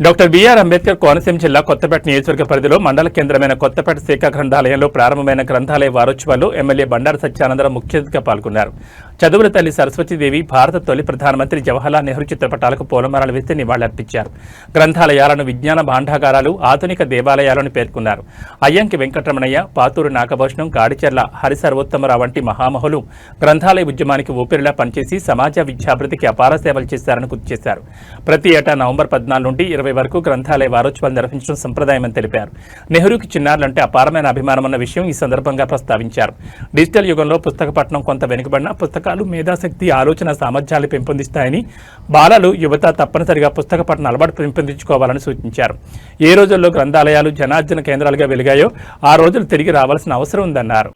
Doctor BR Ambedkar Konaseema జిల్లా కొత్తపేట నియోజకవర్గ పరిధిలో మండల కేంద్రమైన కొత్తపేట శాఖ గ్రంథాలయంలో ప్రారంభమైన గ్రంథాలయ వారోత్సవాల్లో ఎమ్మెల్యే బండారు సత్యానందరావు ముఖ్య అతిథిగా పాల్గొన్నారు. చదువుల తల్లి సరస్వతీదేవి భారత తొలి ప్రధానమంత్రి జవహర్లాల్ నెహ్రూ చిత్రపటాలకు పూలమాలలు వేసి నివాళులర్పించారు. గ్రంథాలయాలను విజ్ఞాన భాండాగారాలు ఆధునిక దేవాలయాలను పేర్కొన్నారు. అయ్యంకి వెంకటరమణయ్య పాతూరు నాగభూషణం గాడిచెర్ల హరిసర్వోత్తమరావు వంటి మహామహులు గ్రంథాలయ ఉద్యమానికి ఊపిరిలా పనిచేసి సమాజ విద్యాభివృద్ధికి అపార సేవలు చేశారని గుర్తు చేశారు. ప్రతి ఏటా నవంబర్ పద్నాలుగు నుండి ఇరవై వరకు గ్రంథాలయ వారోత్సవాలు నిర్వహించడం సంప్రదాయమని తెలిపారు. నెహ్రూకి చిన్నారులంటే అపారమైన అభిమానమన్న విషయం ఈ సందర్భంగా ప్రస్తావించారు. డిజిటల్ యుగంలో పుస్తక పట్టణం కొంత వెనుకబడిన పుస్తకాలు మేధాశక్తి ఆలోచన సామర్థ్యాలు పెంపొందిస్తాయని బాలలు యువత తప్పనిసరిగా పుస్తక పఠన అలవాటు పెంపొందించుకోవాలని సూచించారు. ఏ రోజుల్లో గ్రంథాలయాలు జనార్జన కేంద్రాలుగా వెలిగాయో ఆ రోజులు తిరిగి రావాల్సిన అవసరం ఉందన్నారు.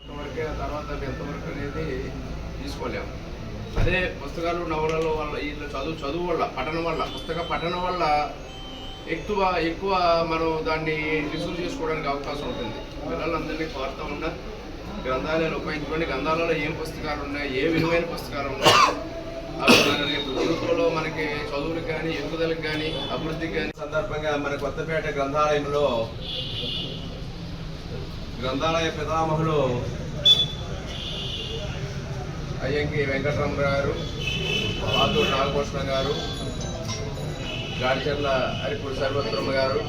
అదే పుస్తకాలు నవలలు వల్ల ఇట్లా చదువు చదువు వల్ల పఠనం వల్ల పుస్తక పఠనం వల్ల ఎక్కువ ఎక్కువ మనం దాన్ని రిసీవ్ చేసుకోవడానికి అవకాశం ఉంటుంది. పిల్లలందరినీ కోరుతా ఉన్నా గ్రంథాలయాలు ఉపయోగించుకోండి. గ్రంథాలలో ఏం పుస్తకాలు ఉన్నాయి? ఏ విలువైన పుస్తకాలు ఉన్నాయి? అవి మనకి చదువులకు కానీ ఎదుగుదలకు కానీ అభివృద్ధికి కానీ సందర్భంగా మన కొత్తపేట గ్రంథాలయంలో గ్రంథాలయ పితామహులు అయ్యంకి వెంకటరమణ గారు పాతూరు నాగభూషణ గారు గాడిచెర్ల హరిపూడి సర్వత్రమ్మ గారు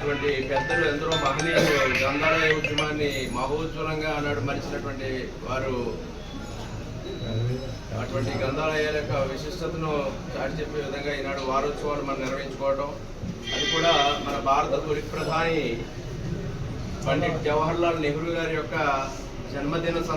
అటువంటి పెద్దలు ఎందరో మహనీయులు గ్రంథాలయ ఉద్యమాన్ని మహోజ్వలంగా ఆనాడు మరిచినటువంటి వారు అటువంటి గ్రంథాలయాల యొక్క విశిష్టతను చాటి చెప్పే విధంగా ఈనాడు వారోత్సవాలు మనం నిర్వహించుకోవటం. అది కూడా మన భారత తొలి ప్రధాని పండిట్ జవహర్లాల్ నెహ్రూ గారి యొక్క జన్మదిన